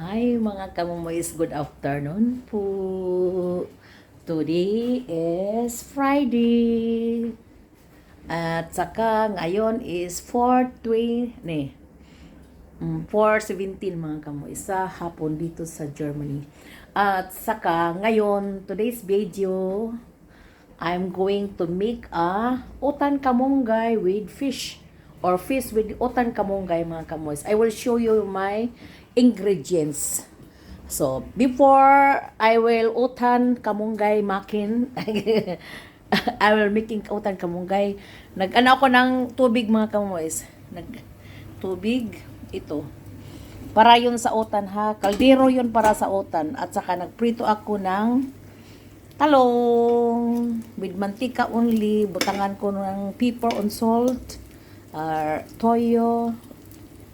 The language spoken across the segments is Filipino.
Hi mga kamumoys, good afternoon po. Today is Friday. At saka ngayon is 4.20, ne, mm, 4.17 mga kamumoys sa hapon dito sa Germany. At saka ngayon, today's video, I'm going to make a utan kamonggay with fish or fish with utan kamonggay mga kamoys. I will show you my ingredients. So, before I will utan kamonggay makin, I will making utan kamonggay. Nag-ano ako ng tubig mga kamoys. Nag tubig ito. Para yun sa utan ha. Kaldero yun para sa utan. At saka nagprito ako ng talong with mantika only. Butangan ko ng pepper on salt. Uh, toyo.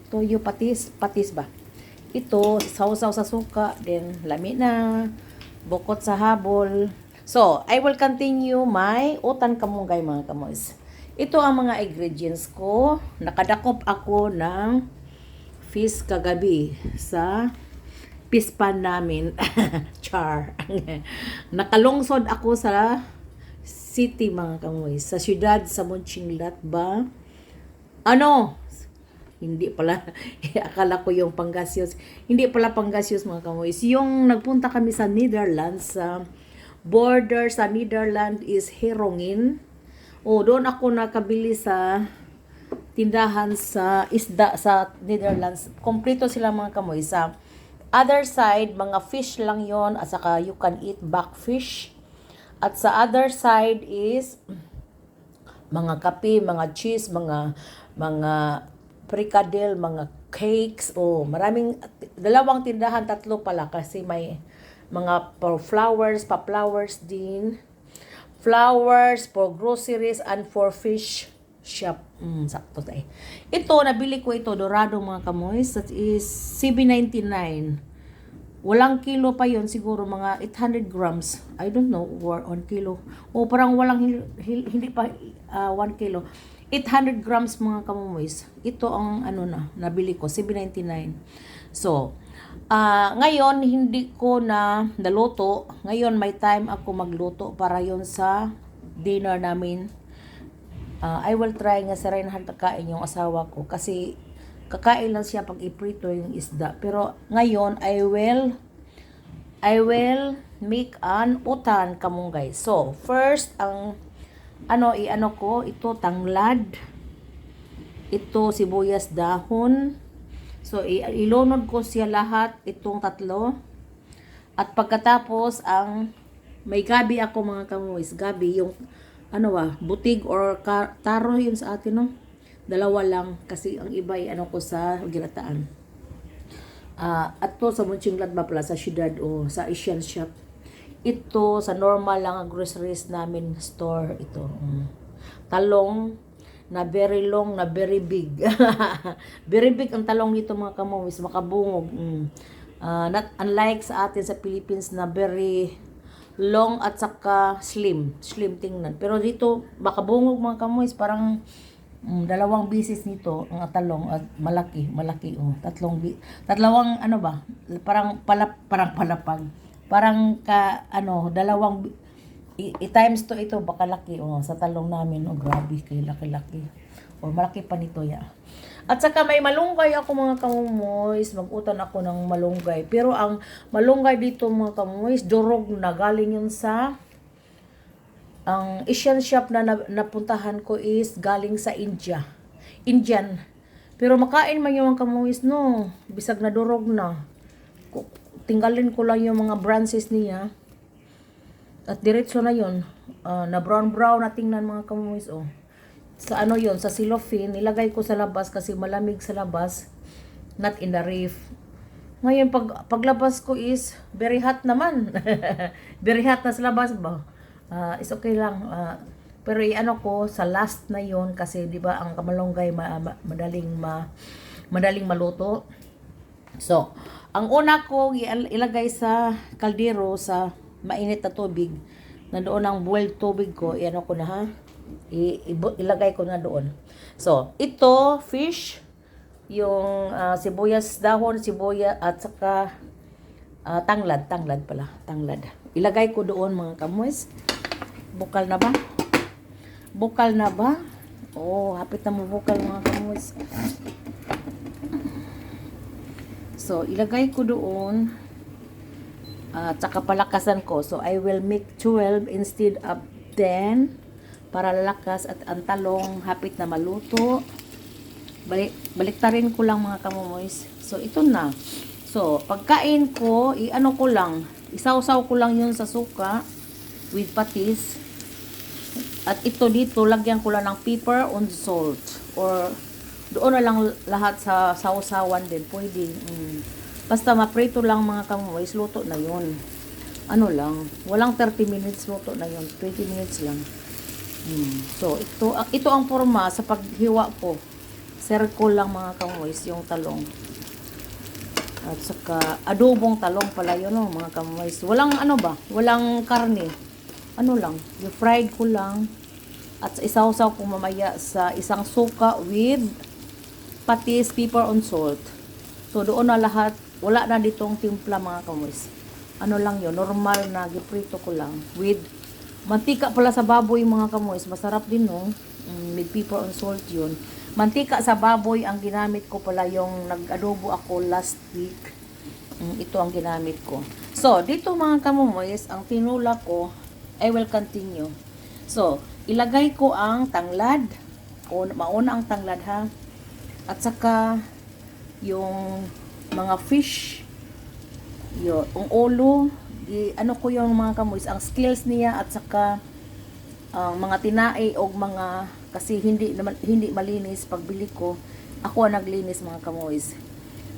Toyo patis. Patis ba? Ito, sausaw sa suka. Then, lami na. Bukot sa habol. So, I will continue my utan kamunggay mga kamoys. Ito ang mga ingredients ko. Nakadakop ako ng fish kagabi sa pispan namin. Char. Nakalungsod ako sa city mga kamoy. Sa syudad sa Mönchengladbach. Ano? Hindi pala. Akala ko yung Pangasius. Hindi pala Pangasius mga kamoy. Yung nagpunta kami sa Netherlands. Sa border sa Netherlands is Herongin. O, doon ako nakabili sa tindahan sa isda sa Netherlands. Kompleto sila mga kamoy. Sa other side, mga fish lang yon at saka you can eat backfish. At sa other side is mga kape, mga cheese, mga mga fricadel, mga cakes, oh, maraming dalawang tindahan, tatlo pala kasi may mga for flowers, pa flowers din. Flowers for groceries and for fish shop. Mm, sakto tayo. Ito, nabili ko ito, Dorado mga kamoy. That is CB99. Walang kilo pa yon siguro mga 800 grams. I don't know, or 1 kilo. O parang walang, hi- hi- hindi pa uh, 1 kilo. 800 grams mga kamomoys. Ito ang ano na, nabili ko, CB99. So, ah ngayon, hindi ko na naluto. Ngayon, may time ako magluto para yon sa dinner namin Ah, I will try nga sa Reinhard kakain yung asawa ko kasi kakain lang siya pag iprito yung isda. Pero ngayon, I will I will make an utan kamunggay. So, first, ang ano, i-ano ko, ito tanglad, ito sibuyas dahon, so ilunod ko siya lahat, itong tatlo, at pagkatapos, ang may gabi ako mga kamuis, gabi, yung ano ba, butig or taro yun sa atin, no? Dalawa lang, kasi ang iba ay ano ko sa ginataan. Ah, at to sa Mönchengladbach pala, sa syudad o sa Asian shop. Ito, sa normal lang ang groceries namin store, ito. mm. Talong, na very long, na very big. very big ang talong nito mga kamomis, makabungog. Mm. Ah, not unlike sa atin sa Philippines na very long at saka slim. Slim tingnan. Pero dito, makabungog mga kamoys, parang mm, dalawang bisis nito ang talong at malaki, malaki oh. Tatlong bi tatlawang ano ba? Parang palap parang palapag. Parang ka ano, dalawang bi- i, i- times to ito baka laki oh sa talong namin oh grabe kay laki-laki. O malaki pa nito ya. At saka may malunggay ako mga kamumoys, mag-utan ako ng malunggay. Pero ang malunggay dito mga kamumoys, durog na galing yun sa ang Asian shop na na- napuntahan ko is galing sa India. Indian. Pero makain man yung mga kamuis, no. Bisag na durog na. Tinggalin ko lang yung mga branches niya. At diretso na yon na brown brown na tingnan mga kamuis, oh. Sa ano yon sa cellophane, nilagay ko sa labas kasi malamig sa labas. Not in the reef. Ngayon, pag, paglabas ko is, very hot naman. very hot na sa labas ba? Ah, is okay lang. Ah, pero i-ano ko sa last na yon kasi 'di ba ang kamalunggay ma- ma- madaling ma madaling maluto. So, ang una ko ilagay sa kaldero sa mainit na tubig. Nandoon ang boiled tubig ko, i-ano ko na ha. I- ilagay ko na doon. So, ito fish yung ah, sibuyas dahon, sibuyas at saka ah, tanglad, tanglad pala, tanglad. Ilagay ko doon mga kamoys. Bukal na ba? Bukal na ba? Oh, hapit na mo bukal mga kamoys. So, ilagay ko doon at saka palakasan ko. So, I will make 12 instead of 10 para lalakas at ang talong hapit na maluto. Balik, baliktarin ko lang mga kamomoys. So, ito na. So, pagkain ko, i-ano ko lang, isaw-saw ko lang yun sa suka with patis. At ito dito, lagyan ko lang ng pepper and salt. Or, doon na lang lahat sa sausawan din. Pwede. Mm. Basta maprito lang mga kamoys, luto na yun. Ano lang, walang 30 minutes luto na yun. 20 minutes lang. Mm. So, ito, ah, ito ang forma sa paghiwa ko. Circle lang mga kamoys, yung talong. At saka, adobong talong pala yun, no, mga kamoys. Walang ano ba? Walang karne. Ano lang, yung fried ko lang. At isaw-saw ko mamaya sa isang suka with patis, pepper, and salt. So, doon na lahat. Wala na ditong timpla mga kamoys. Ano lang yun, normal na giprito ko lang. With mantika pala sa baboy mga kamoys. Masarap din no. Mm, with pepper and salt yun. Mantika sa baboy ang ginamit ko pala yung nag-adobo ako last week. Mm, ito ang ginamit ko. So, dito mga kamomoys, ang tinula ko, I will continue. So, ilagay ko ang tanglad. O, mauna ang tanglad ha. At saka, yung mga fish, yung, yung ulo, i, ano ko yung mga kamoys, ang skills niya at saka ang mga tinae o mga kasi hindi hindi malinis pagbili ko ako ang naglinis mga kamoys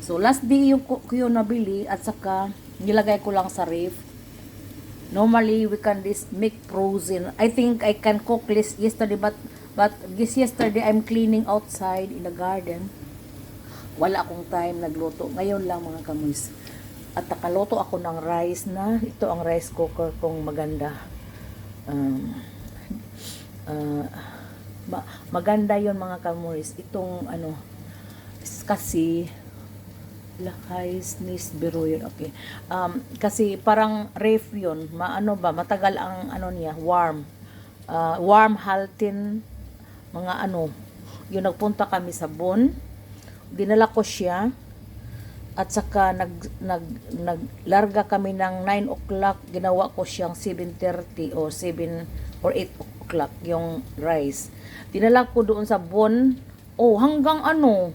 so last day yung ko yun nabili at saka nilagay ko lang sa ref. Normally we can this make frozen. I think I can cook this yesterday but but this yesterday I'm cleaning outside in the garden. Wala akong time nagluto. Ngayon lang mga kamoys at nakaluto ako ng rice na ito ang rice cooker kong maganda. Um, uh, ma- maganda yon mga kamoys itong ano kasi lakay sneeze biro yun okay. Um, kasi parang ref yun. Maano ba matagal ang ano niya warm. Uh, warm haltin mga ano yung nagpunta kami sa Bon dinala ko siya at saka nag, nag, naglarga kami ng 9 o'clock, ginawa ko siyang 7.30 o 7 or 8 o'clock yung rice. Dinala ko doon sa Bon. Oh, hanggang ano,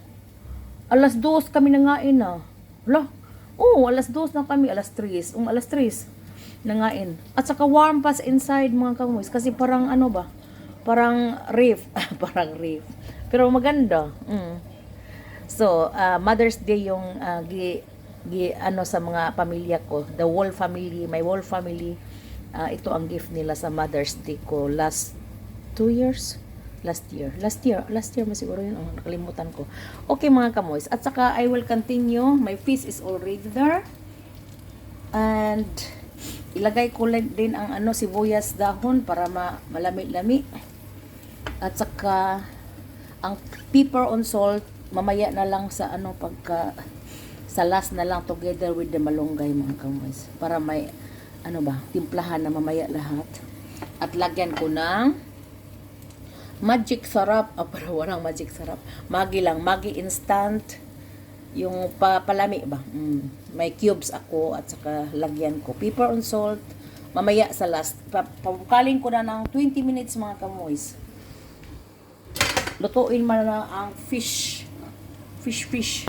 alas 2 kami nangain na. Hala, oh, alas 2 na kami, alas 3. Um, alas 3 nangain. At saka warm pa sa inside mga kamoys. Kasi parang ano ba, parang reef. parang reef. Pero maganda. Mm. So, uh, Mother's Day yung uh, gi, gi, ano sa mga pamilya ko, the whole family, my whole family, uh, ito ang gift nila sa Mother's Day ko last two years? Last year. Last year. Last year masiguro yun. Oh, nakalimutan ko. Okay mga kamoys. At saka I will continue. My fish is already there. And ilagay ko din ang ano sibuyas dahon para ma malami-lami. At saka ang pepper on salt mamaya na lang sa ano pagka sa last na lang together with the malunggay mga kamoys para may ano ba timplahan na mamaya lahat. At lagyan ko ng magic sarap. Ah, pero walang magic sarap. Magi lang magi instant. Yung pa palami ba? Mm. may cubes ako at saka lagyan ko pepper and salt. Mamaya sa last pa, pabukalin ko na ng 20 minutes mga kamoys lutuin mo na ang fish fish fish.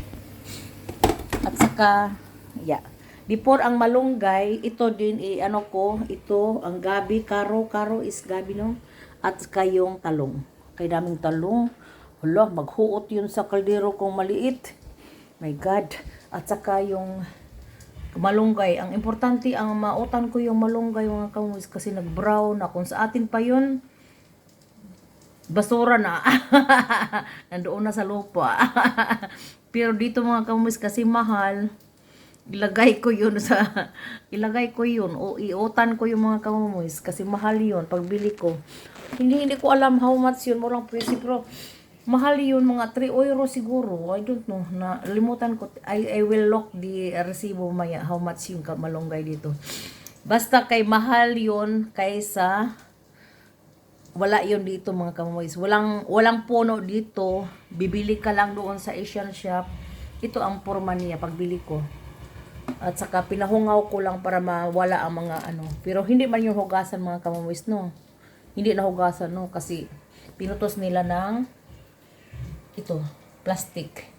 At saka, yeah. Before ang malunggay, ito din, eh, ano ko, ito, ang gabi, karo, karo is gabi, no? At saka yung talong. Kay daming talong. Hala, maghuot yun sa kaldero kong maliit. My God. At saka yung malunggay. Ang importante, ang mautan ko yung malunggay, mga kamus, kasi nag-brown na. Kung sa atin pa yun, basura na. Nandoon na sa lupa. Pero dito mga kamis kasi mahal. Ilagay ko yun sa ilagay ko yun o iutan ko yung mga kamumis kasi mahal yun pagbili ko. Hindi hindi ko alam how much yun mo lang presyo pero Mahal yun, mga 3 euro siguro. I don't know. Na, limutan ko. I, I will look the resibo maya how much yung malunggay dito. Basta kay mahal yun kaysa wala yun dito mga kamoys. Walang, walang puno dito. Bibili ka lang doon sa Asian shop. Ito ang forma niya pagbili ko. At saka pinahungaw ko lang para mawala ang mga ano. Pero hindi man yung hugasan mga kamoys, no. Hindi na hugasan, no. Kasi pinutos nila ng ito, plastic.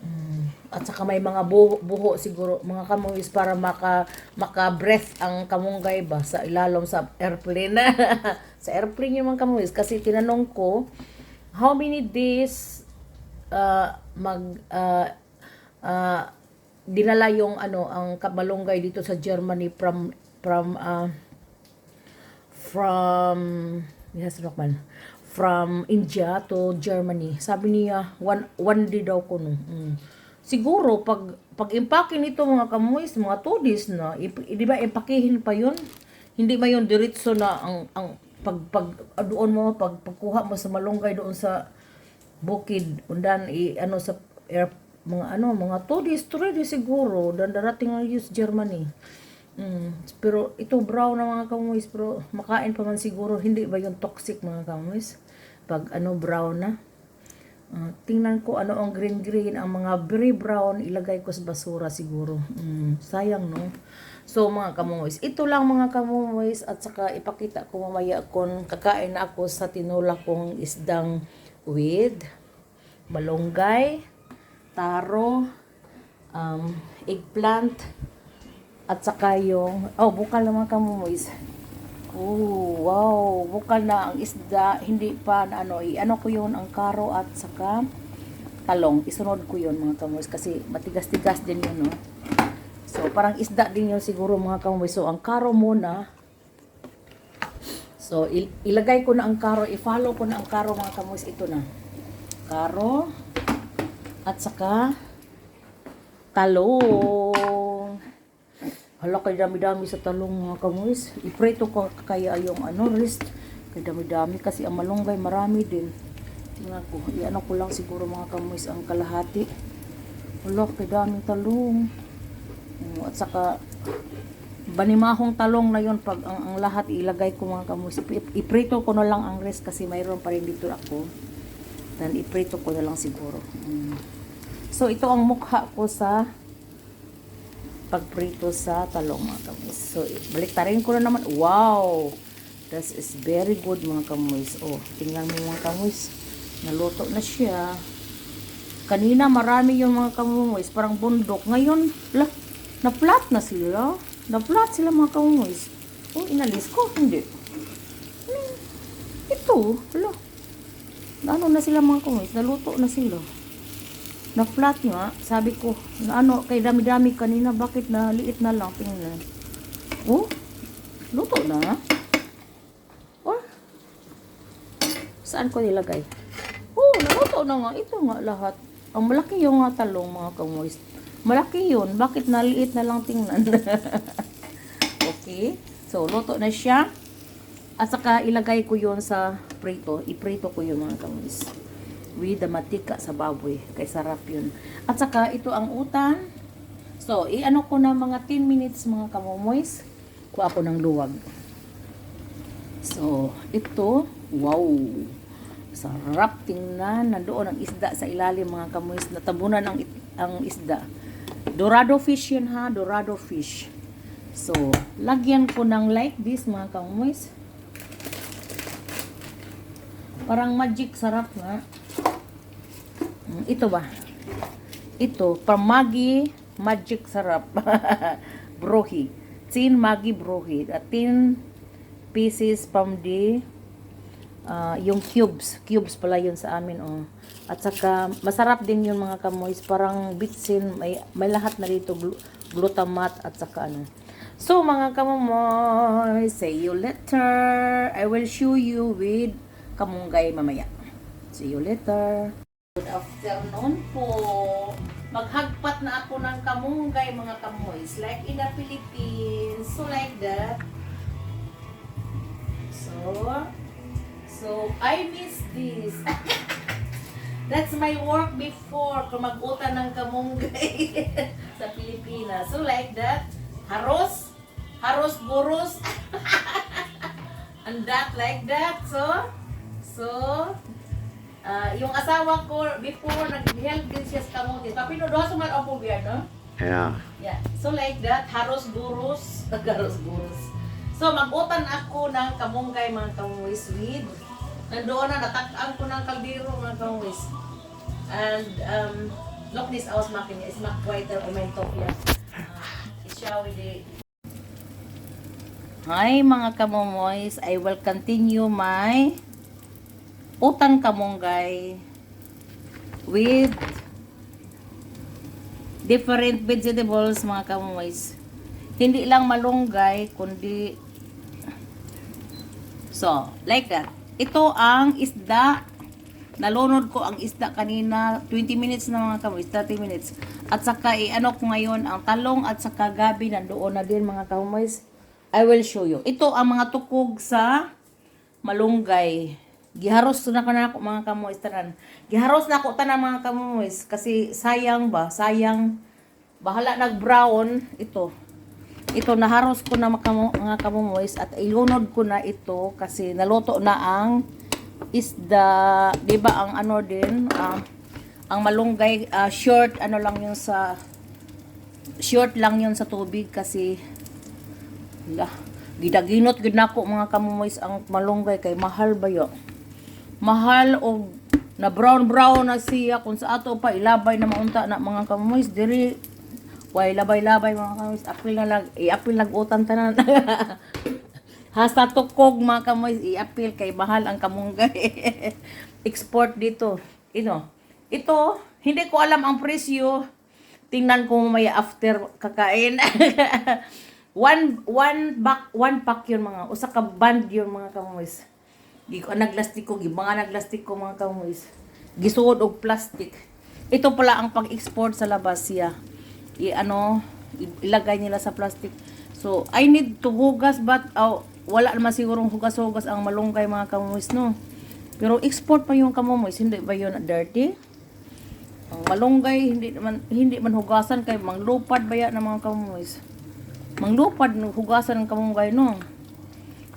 Mm. At saka may mga buho, buho siguro, mga kamoys para maka, maka-breath ang kamunggay ba sa ilalom sa airplane. sa airplane yung mga kamoys. Kasi tinanong ko, how many days uh, mag uh, uh, dinala yung ano ang kamalunggay dito sa Germany from from uh, from yes man from India to Germany. Sabi niya, one, one day daw ko no. Mm. Siguro, pag, pag impake nito mga kamoys, mga two days na, ip, di ba impakihin pa yun? Hindi ba yun diretso na ang, ang pag, pag, ah, doon mo, pag, pagkuha mo sa malunggay doon sa bukid, undan, i, ano, sa air, mga ano, mga two days, three days siguro, dan darating ang US Germany. Mm. Pero ito brown na mga kamoys, pero makain pa man siguro, hindi ba yung toxic mga kamoys? Pag ano brown na. Ah, tingnan ko ano ang green green, ang mga very brown, ilagay ko sa basura siguro. Mm, sayang no. So mga kamoys, ito lang mga kamoys at saka ipakita ko mamaya kung kakain na ako sa tinula kong isdang with malunggay, taro, um, eggplant, at saka yung, oh, bukal naman ka mo, Moise. Oh, wow, bukal na ang isda, hindi pa na ano, i-ano ko yun, ang karo at saka talong. Isunod ko yun mga kamoys kasi matigas-tigas din yun, no? So, parang isda din yun siguro mga kamoys. So, ang karo muna, so, il- ilagay ko na ang karo, i-follow ko na ang karo mga kamoys. Ito na. Karo, at saka talong. Hala, kay dami-dami sa talong mga kamoys. Ipreto ko kaya yung ano, wrist. Kay dami-dami kasi ang malunggay marami din. Tingnan ko, iano ko lang siguro mga kamoys ang kalahati. Hala, kay daming talong. Oh, At saka, banimahong talong na yon pag ang, ang lahat ilagay ko mga kamoys. Ip- Iprito ko na lang ang rest kasi mayroon pa rin dito ako. Then iprito ko na lang siguro. Mm. So, ito ang mukha ko sa pagprito sa talong mga kamoys. So, balik rin ko na naman. Wow! That is very good mga kamoys. Oh, tingnan mo mga kamoys. Naluto na siya. Kanina marami yung mga kamoys. Parang bundok. Ngayon, la, na-flat na sila. Na-flat sila mga kamoys. Oh, inalis ko. Hindi. Hmm, Ito, hala. Ano na sila mga kamoys? Naluto na sila na flat nga, sabi ko, na ano, kay dami-dami kanina, bakit na liit na lang, tingnan. Oh, luto na. Oh, saan ko nilagay? Oh, naluto na nga, ito nga lahat. Ang malaki yung nga talong, mga kamoys. Malaki yun, bakit naliit na lang tingnan? okay, so luto na siya. At saka ilagay ko yun sa prito, iprito ko yun mga kamoys with the matika sa baboy. Kay sarap yun. At saka, ito ang utan. So, i-ano ko na mga 10 minutes mga kamomoys. Kuha ako ng luwag. So, ito, wow. Sarap tingnan. Nandoon ang isda sa ilalim mga kamoys. Natabunan ang, ang isda. Dorado fish yun ha. Dorado fish. So, lagyan ko ng like this mga kamoys. Parang magic sarap nga. Mm, Ito ba? Ito, pamagi magic sarap. brohi. Tin magi brohi. At 10 pieces from the ah, yung cubes. Cubes pala yun sa amin. Oh. At saka, masarap din yun mga kamoys. Parang bitsin. May, may lahat na dito. glu- Glutamat at saka ano. So, mga kamomoy, see you later. I will show you with kamunggay mamaya. See you later. Good afternoon po. Maghagpat na ako ng kamunggay mga kamoys. Like in the Philippines. So like that. So, so I miss this. That's my work before, kung mag-utan ng kamunggay sa Pilipinas. So like that, haros, haros buros, and that like that. So, so, ah, yung asawa ko before, nag-help din siya sa kamuti. Papinudo sa mga opo biya, no? Yeah. Yeah. So like that, haros burus, haros burus. So mag-utan ako ng kamunggay mga kamuwis with nandoon na natakang ko ng kaldero mga kamuwis. And um, look this out makin niya. Is mak whiter o mentok yan. Uh, isyaw di. Hi mga kamumoys, I will continue my utang kamunggay with different vegetables mga kamoys. Hindi lang malunggay, kundi So, like that. Ito ang isda. Nalunod ko ang isda kanina, 20 minutes na mga kamoys, 30 minutes. At saka i-ano ko ngayon ang talong at saka gabi nandoon na din mga kamoys. I will show you. Ito ang mga tukog sa malunggay. Giharos na ko na ako mga kamoys tanan. Giharos na ako tanan mga kamoys kasi sayang ba, sayang bahala nag-brown ito. Ito naharos ko na mga kamoys at ilunod ko na ito kasi naluto na ang isda, 'di ba ang ano din, ah, ang malunggay ah, short ano lang yun sa short lang yun sa tubig kasi la gidaginot gid nako mga kamoys ang malunggay kay mahal ba yo? Mahal og na brown brown na siya kung sa ato pa ilabay na maunta na mga kamoys diri way labay labay mga kamoys apil na lang i-apil nag-utan tanan hasta tukog mga kamoys i-apil kay mahal ang kamunggay. Export dito. Ino? Ito hindi ko alam ang presyo. Tingnan ko may after kakain. One one back one pack yun mga. Usa ka band yun mga kamoys Gi ko naglastiko, gi mga naglastiko mga kamoys. Gisuod og plastic. Ito pala ang pag-export sa labas siya. I ano, i- ilagay nila sa plastic. So, I need to hugas but oh, wala naman sigurong hugas-hugas ang malunggay mga kamoys no. Pero export pa yung kamoys, hindi ba yun dirty? Ang malunggay hindi man hindi man hugasan kay manglupad baya ng mga kamoys. Manglupad hugasan ng kamunggay no.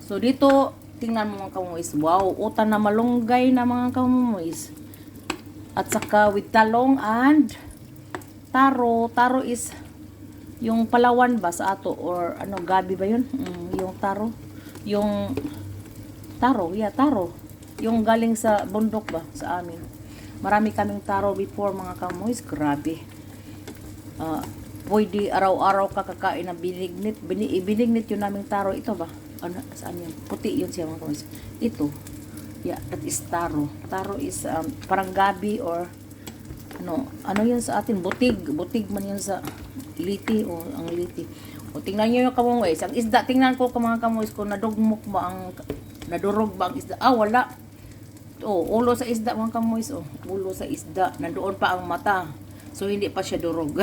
So dito tingnan mo mga kamuis. Wow, utan na malunggay na mga kamuis. At saka with talong and taro. Taro is yung palawan ba sa ato or ano gabi ba yun? Mm, yung taro. Yung taro, yeah, taro. Yung galing sa bundok ba sa amin. Marami kaming taro before mga kamuis. Grabe. Ah, pwede araw-araw kakakain ng binignit. Bini, binignit yun naming taro. Ito ba? Ano, saan yun? Puti yun siya mga kamis. Ito. Yeah, that is taro. Taro is um, parang gabi or ano, ano yun sa atin? Butig. Butig man yun sa liti o ang liti. O tingnan nyo yung kamungoys. Ang isda, tingnan ko mga kamungoys kung nadugmok ba ang, nadurog ba ang isda. Ah, wala. Oh, ulo sa isda mga kamoys oh. Ulo sa isda. Nandoon pa ang mata. So hindi pa siya durog.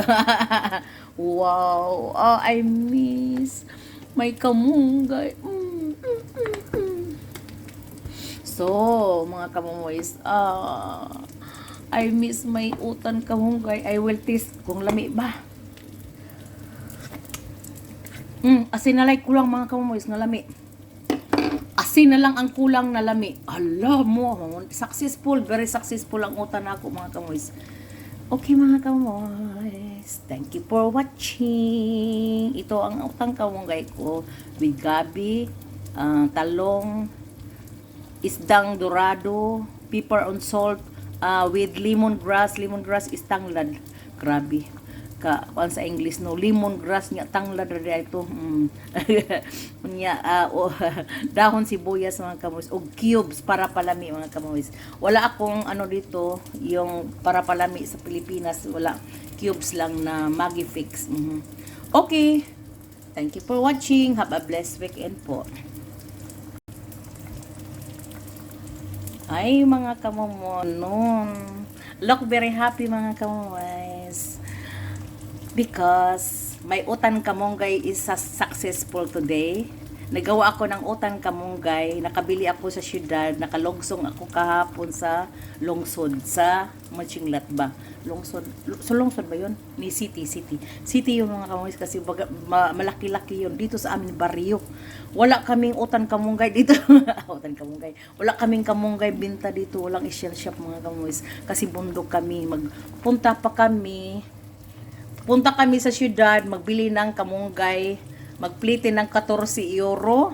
wow. Oh, I miss my kamunggay. Mm, mm, mm, mm. So, mga kamoys, ah I miss my utan kamunggay. I will taste kung lami ba. Mm, asin na like kulang mga kamoys nga lami asin na lang ang kulang na lami. Ala mo, successful, very successful ang utan ako mga kamoys. Okay mga kamoys, thank you for watching. Ito ang utang kamunggay ko with gabi, ah, talong, isdang dorado, pepper on salt, ah, with lemongrass. Lemongrass is tanglad. Grabe. Ka, kuan sa English no, lemongrass niya tanglad ra ito. Mm. Unya ah, oh, dahon sibuyas mga kamoys og cubes para palami mga kamoys. Wala akong ano dito, yung para palami sa Pilipinas, wala cubes lang na Maggi Fix. Mhm. Okay. Thank you for watching. Have a blessed weekend po. Ay, mga kamomonon. Look very happy, mga kamomoys. Because my utan kamonggay is successful today. Nagawa ako ng utan kamunggay, nakabili ako sa syudad, nakalogsong ako kahapon sa lungsod, sa Machinglat ba? Lungsod, sa lungsod ba yun? Ni City, City. City yung mga kamunggay kasi baga, ma- malaki-laki yun. Dito sa amin, baryo. Wala kaming utan kamunggay dito. utan kamunggay. Wala kaming kamunggay binta dito. Walang ishell shop mga kamunggay. Kasi bundok kami. Magpunta pa kami Punta kami sa syudad, magbili ng kamunggay, magplite ng 14 euro,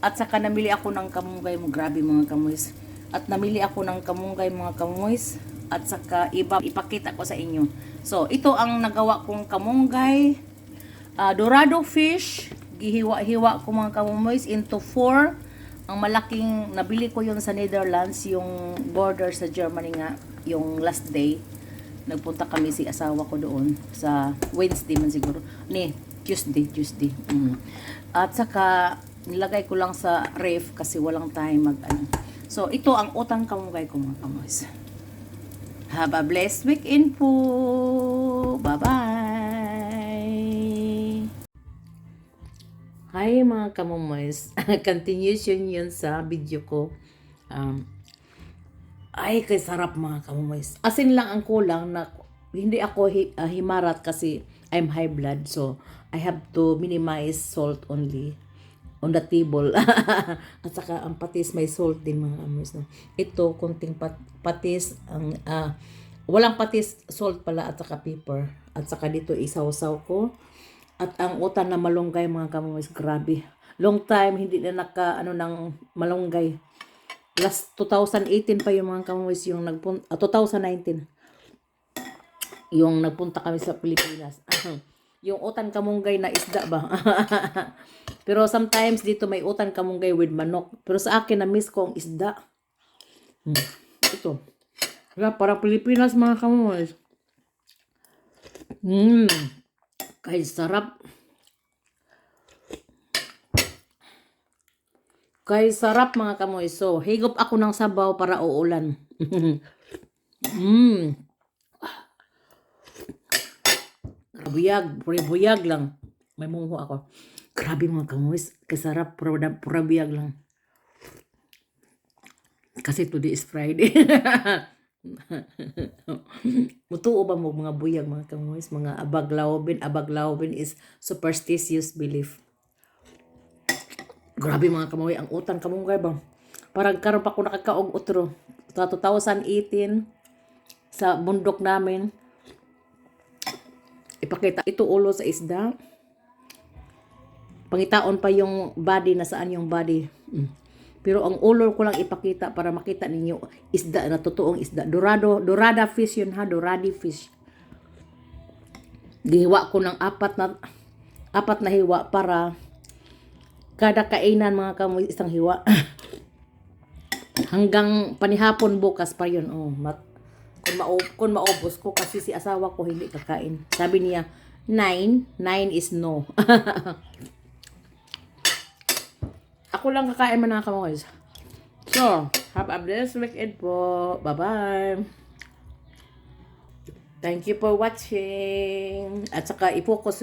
at saka namili ako ng kamunggay mo. Grabe mga kamuys. At namili ako ng kamunggay mga kamuys, at saka iba, ipakita ko sa inyo. So, ito ang nagawa kong kamunggay. Ah, dorado fish, gihiwa-hiwa ko mga kamuys into four. Ang malaking, nabili ko yun sa Netherlands, yung border sa Germany nga, yung last day nagpunta kami si asawa ko doon sa Wednesday man siguro. Ni, Tuesday, Tuesday. Mm. At saka, nilagay ko lang sa ref kasi walang time mag ano. So, ito ang utang kamugay ko mga kamoys. Have a blessed weekend po. Bye-bye. Hi mga kamomoys. Continuation yun sa video ko. Um, ay, kay sarap mga kamumays. Asin lang ang kulang na hindi ako hi- ah, himarat kasi I'm high blood. So, I have to minimize salt only on the table. At saka ang patis may salt din mga kamumays. No? Ito, kunting pat- patis. Ang, ah, walang patis, salt pala at saka pepper. At saka dito isaw-saw ko. At ang utan na malunggay mga kamumays, grabe. Long time hindi na naka ano ng malunggay last 2018 pa yung mga kamuwis yung nagpunta, 2019 yung nagpunta kami sa Pilipinas. yung utan kamunggay na isda ba? Pero sometimes dito may utan kamunggay with manok. Pero sa akin na miss ko ang isda. Hmm. Ito. Wala, parang Pilipinas mga kamuwis. Hmm. Kahit sarap. Kay sarap mga kamoy. So, higop ako ng sabaw para uulan. mm. Buyag, buyag lang. May mungho ako. Grabe mga kamoy. Kay sarap, pura, buyag lang. Kasi today is Friday. Mutuo ba mo mga buyag mga kamoy? Mga abaglawbin. Abaglawbin is superstitious belief. Grabe mga kamoy, ang utang kamungay ba? Parang karon pa ko nakakaog utro. Sa 2018 sa bundok namin ipakita ito ulo sa isda. Pangitaon pa yung body na saan yung body. Mm. Pero ang ulo ko lang ipakita para makita ninyo isda na totoong isda. Dorado, dorada fish yun ha, doradi fish. Gihiwa ko ng apat na apat na hiwa para kada kainan mga kamoy isang hiwa. Hanggang panihapon bukas pa yun. Oh, mat kung, maub kung maubos ko kasi si asawa ko hindi kakain. Sabi niya, nine, nine is no. Ako lang kakain man mga kamoy. So, have a blessed weekend po. Bye-bye. Thank you for watching. At saka i-focus